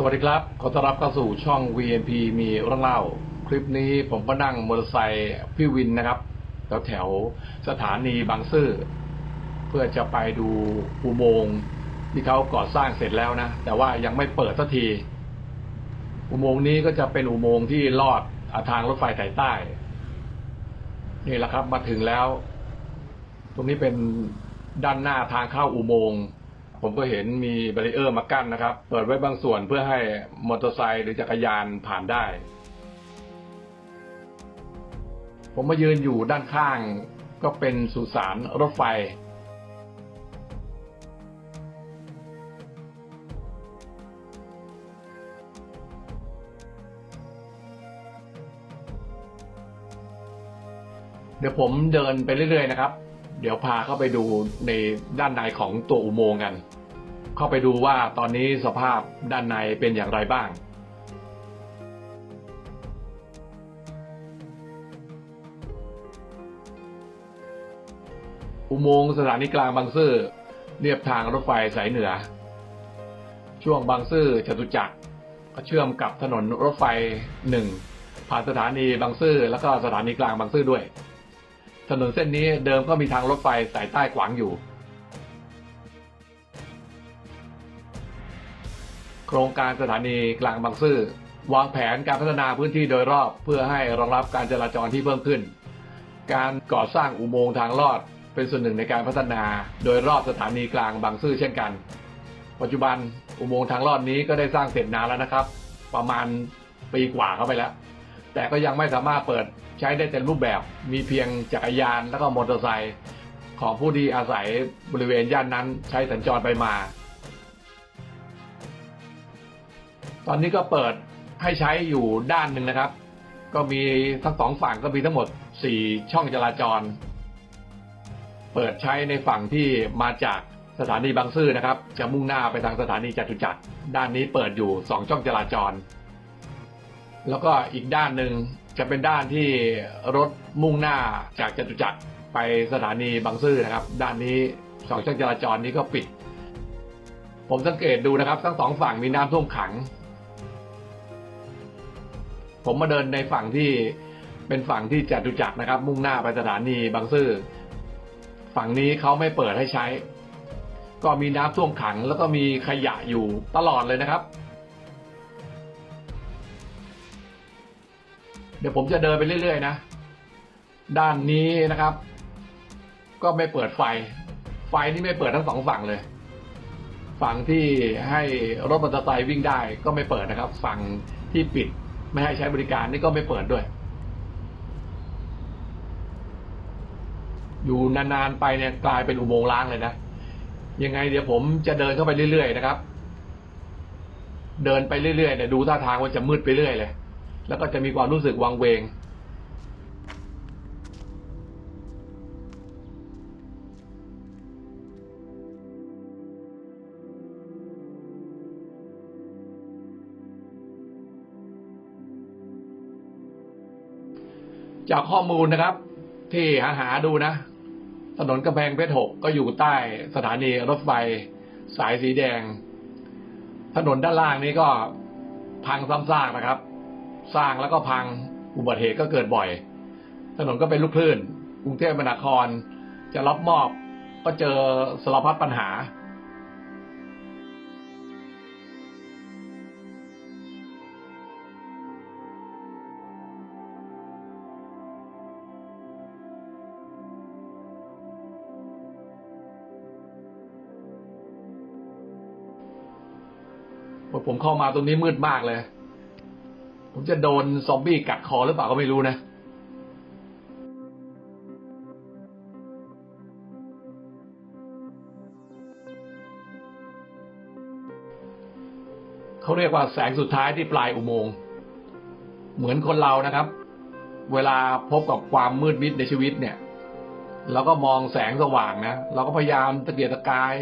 สวัสดีครับ ขอต้อนรับเข้าสู่ช่อง VNP มีเรื่องเล่า คลิปนี้ผมก็นั่งมอเตอร์ไซค์พี่วินนะครับแถวแถวสถานีบางซื่อเพื่อจะไปดูอุโมงค์ที่เขาก่อสร้างเสร็จแล้วนะ แต่ว่ายังไม่เปิดสักที อุโมงค์นี้ก็จะเป็นอุโมงค์ที่ลอดอาทางรถไฟสายใต้ นี่แหละครับมาถึงแล้ว ตรงนี้เป็นด้านหน้าทางเข้าอุโมงค์ ผมก็เห็นมีแบรีเออร์มากั้นนะครับ เปิดไว้บางส่วนเพื่อให้มอเตอร์ไซค์หรือจักรยานผ่านได้ ผมมายืนอยู่ด้านข้างก็เป็นสุสานรถไฟ เดี๋ยวผมเดินไปเรื่อยๆนะครับ เดี๋ยวพาเข้าไปดูในด้านในของตัวอุโมงค์กัน เข้าไปดูว่าตอนนี้สภาพด้านในเป็นอย่างไรบ้างอุโมงค์สถานีกลางบางซื่อเรียบทางรถไฟสายเหนือ ช่วงบางซื่อจตุจักรเชื่อมกับถนนรถไฟหนึ่งผ่านสถานีบางซื่อแล้วก็สถานีกลางบางซื่อด้วย ถนนเส้นนี้เดิมก็มีทางรถไฟสายใต้ขวางอยู่ โครงการสถานีกลางบางซื่อวางแผนการพัฒนาพื้นที่โดยรอบเพื่อให้รองรับการจราจรที่เพิ่มขึ้น การก่อสร้างอุโมงค์ทางลอดเป็นส่วนหนึ่งในการพัฒนาโดยรอบสถานีกลางบางซื่อเช่นกัน ปัจจุบันอุโมงค์ทางลอดนี้ก็ได้สร้างเสร็จนานแล้วนะครับ ประมาณปีกว่าเข้าไปแล้ว แต่ก็ยังไม่สามารถเปิด ใช้ได้เต็มรูปแบบ มีเพียงจักรยานแล้วก็มอเตอร์ไซค์ของผู้ที่อาศัยบริเวณย่านนั้นใช้สัญจรไปมา ตอนนี้ก็เปิดให้ใช้อยู่ด้านหนึ่งนะครับ ก็มีทั้งสองฝั่งก็มีทั้งหมด 4 ช่องจราจร เปิดใช้ในฝั่งที่มาจากสถานีบางซื่อนะครับ จะมุ่งหน้าไปทางสถานีจตุจักรด้านนี้เปิดอยู่ 2 ช่องจราจร แล้วก็อีกด้านหนึ่ง จะเป็นด้านที่รถมุ่งหน้าจากจตุจักรไปสถานีบางซื่อนะครับ ด้านนี้สองช่องจราจรนี้ก็ปิด ผมสังเกตดูนะครับ ทั้งสองฝั่งมีน้ำท่วมขัง ผมมาเดินในฝั่งที่เป็นฝั่งที่จตุจักรนะครับ มุ่งหน้าไปสถานีบางซื่อฝั่งนี้เขาไม่เปิดให้ใช้ ก็มีน้ำท่วมขัง แล้วก็มีขยะอยู่ตลอดเลยนะครับ เดี๋ยวผมจะเดินไปเรื่อย ๆ นะ ด้านนี้นะครับ ก็ไม่เปิดไฟ ไฟนี่ไม่เปิดทั้งสองฝั่งเลย ฝั่งที่ให้รถมอเตอร์ไซค์วิ่งได้ก็ไม่เปิดนะครับ ฝั่งที่ปิดไม่ให้ใช้บริการนี่ก็ไม่เปิดด้วย อยู่นานๆไปเนี่ยกลายเป็นอุโมงค์ล้างเลยนะ ยังไงเดี๋ยวผมจะเดินเข้าไปเรื่อยๆนะครับ เดินไปเรื่อยๆเนี่ยดูท่าทางว่าจะมืดไปเรื่อยเลย แล้วก็จะมีความรู้สึกวังเวง จากข้อมูลนะครับ ที่หาหาดูนะ ถนนกำแพงเพชรหกก็อยู่ใต้สถานีรถไฟสายสีแดง ถนนด้านล่างนี้ก็พังซ้ำซากนะครับ สร้างแล้วก็พังอุบัติเหตุก็เกิดบ่อย ถนนก็เป็นลูกคลื่นกรุงเทพมหานคร จะรับมอบก็เจอสารพัดปัญหา ผมเข้ามาตรงนี้มืดมากเลย ผมจะโดนซอมบี้กัดคอหรือเปล่าก็ไม่รู้นะเขาเรียกว่าแสงสุดท้ายที่ปลายอุโมงค์เหมือนคนเรานะครับ เวลาพบกับความมืดมิดในชีวิตเนี่ยเราก็มองแสงสว่างนะเราก็พยายามตะเกียกตะกาย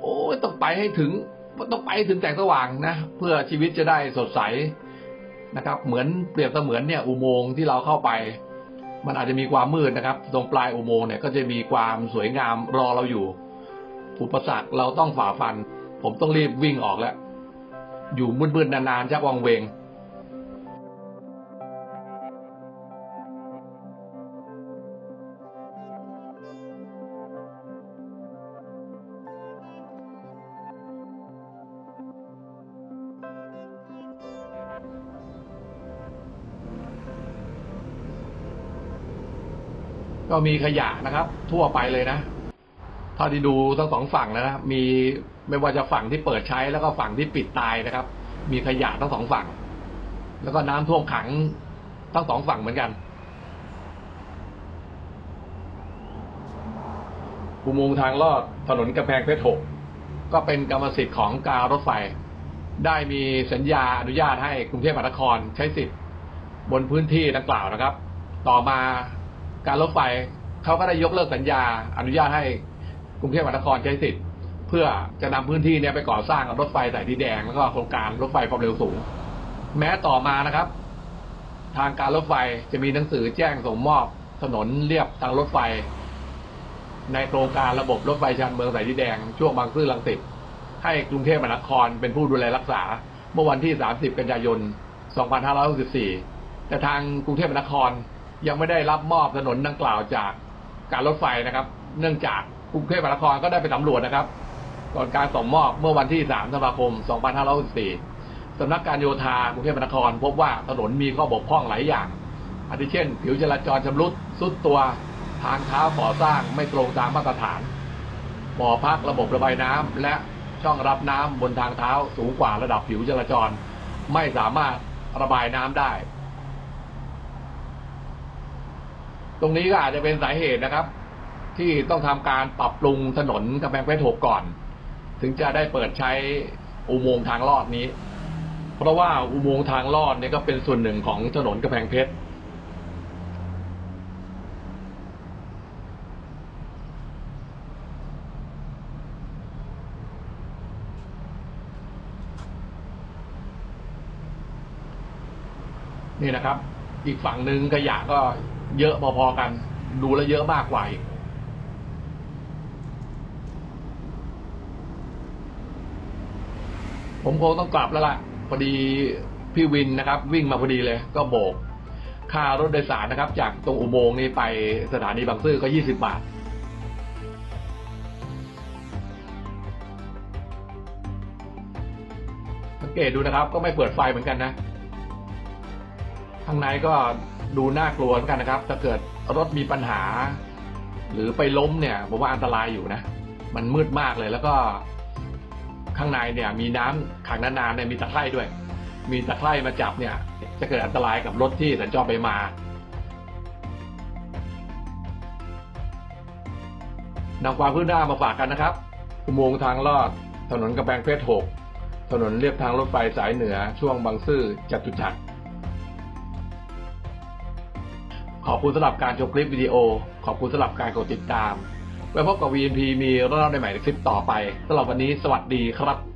โอ้ยต้องไปให้ถึงต้องไปให้ถึงแสงสว่างนะ เพื่อชีวิตจะได้สดใส นะครับ เหมือนเปรียบเสมือนเนี่ยอุโมงค์ที่เราเข้าไป มันอาจจะมีความมืดนะครับ ตรงปลายอุโมงค์เนี่ยก็จะมีความสวยงามรอเราอยู่ อุปสรรคเราต้องฝ่าฟัน ผมต้องรีบวิ่งออกแล้ว อยู่มืดๆนานๆจะวังเวง ก็มีขยะนะครับ ทั่วไปเลยนะเท่าที่ดูทั้งสองฝั่งแล้วนะมีไม่ว่าจะฝั่งที่เปิดใช้แล้วก็ฝั่งที่ปิดตายนะครับ มีขยะทั้งสองฝั่ง แล้วก็น้ำท่วมขังทั้งสองฝั่งเหมือนกันอุโมงค์ทางลอดถนนกำแพงเพชรหกก็เป็นกรรมสิทธิ์ของการรถไฟ ได้มีสัญญาอนุญาตให้กรุงเทพมหานครใช้สิทธิ์บนพื้นที่ดังกล่าวนะครับ ต่อมา การรถไฟเขาก็ได้ยกเลิกสัญญา อนุญาตให้กรุงเทพมหานครใช้สิทธิ์ เพื่อจะนำพื้นที่เนี้ไปก่อสร้างรถไฟสายสีแดง แล้วก็โครงการรถไฟความเร็วสูง แม้ต่อมานะครับ ทางการรถไฟจะมีหนังสือแจ้งส่งมอบถนนเรียบทางรถไฟ ในโครงการระบบรถไฟชานเมืองสายสีแดง ช่วงบางซื่อลังสิตให้กรุงเทพมหานครเป็นผู้ดูแลรักษา เมื่อวันที่ 30 กันยายน 2564 แต่ทางกรุงเทพมหานคร ยังไม่ได้รับมอบถนนดังกล่าวจากการรถไฟนะครับ เนื่องจากกรุงเทพมหานครก็ได้ไปสำรวจนะครับ ก่อนการส่งมอบเมื่อวันที่ 3 ธันวาคม 2564สำนักการโยธากรุงเทพมหานคร พบว่าถนนมีข้อบกพร่องหลายอย่างอาทิเช่น ผิวจราจรชำรุดสุดตัวทางเท้าก่อสร้างไม่ตรงตามมาตรฐานบ่อพักระบบระบายน้ำและช่องรับน้ำบนทางเท้าสูงกว่าระดับผิวจราจร ไม่สามารถระบายน้ำได้ ตรงนี้ก็อาจจะเป็นสาเหตุนะครับ ที่ต้องทำการปรับปรุงถนนกำแพงเพชรหกก่อน ถึงจะได้เปิดใช้อุโมงค์ทางลอดนี้ เพราะว่าอุโมงค์ทางลอดเนี่ยก็เป็นส่วนหนึ่งของถนนกำแพงเพชรนี่นะครับ อีกฝั่งหนึ่งขยะก็ เยอะพอๆกัน ดูแลวเยอะมากกว่าอีกผมคงต้องกลับแล้วล่ะพอดีพี่วินนะครับ วิ่งมาพอดีเลย ก็โบก ค่ารถโดยสารนะครับ จากตรงอุโมงค์นี้ไปสถานีบางซื่อก็ยี่สิบบาท สังเกตดูนะครับ ก็ไม่เปิดไฟเหมือนกันนะ ข้างในก็ ดูน่ากลัวเหมือนกันนะครับ ถ้าเกิดรถมีปัญหา หรือไปล้มเนี่ยผมว่าอันตรายอยู่นะ มันมืดมากเลยแล้วก็ข้างในเนี่ยมีน้ำขังนานๆเนี่ยมีตะไคร่ด้วย มีตะไคร่มาจับเนี่ย จะเกิดอันตรายกับรถที่สัญจรไปมา นำความพื้นหน้ามาฝากกันนะครับ อุโมงค์ทางลอด ถนนกำแพงเพชรหกถนนเรียบทางรถไฟสายเหนือช่วงบางซื่อจตุจักร ขอบคุณสำหรับการชมคลิปวิดีโอ ขอบคุณสำหรับการกดติดตาม ไว้พบกับ VNP มีเรื่องราวใหม่ในคลิปต่อไปสำหรับวันนี้สวัสดีครับ